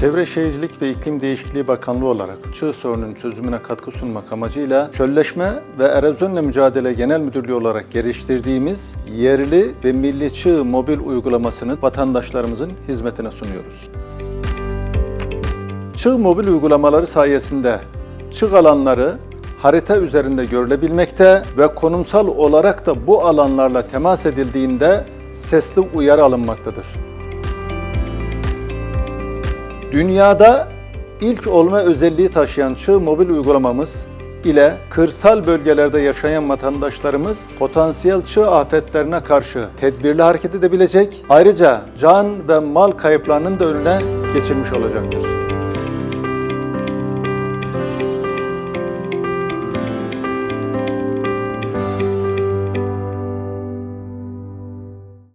Çevre Şehircilik ve İklim Değişikliği Bakanlığı olarak çığ sorunun çözümüne katkı sunmak amacıyla çölleşme ve erozyonla mücadele genel müdürlüğü olarak geliştirdiğimiz yerli ve milli çığ mobil uygulamasını vatandaşlarımızın hizmetine sunuyoruz. Çığ mobil uygulamaları sayesinde çığ alanları harita üzerinde görülebilmekte ve konumsal olarak da bu alanlarla temas edildiğinde sesli uyarı alınmaktadır. Dünyada ilk olma özelliği taşıyan Çığ mobil uygulamamız ile kırsal bölgelerde yaşayan vatandaşlarımız potansiyel çığ afetlerine karşı tedbirli hareket edebilecek, ayrıca can ve mal kayıplarının da önüne geçilmiş olacaktır.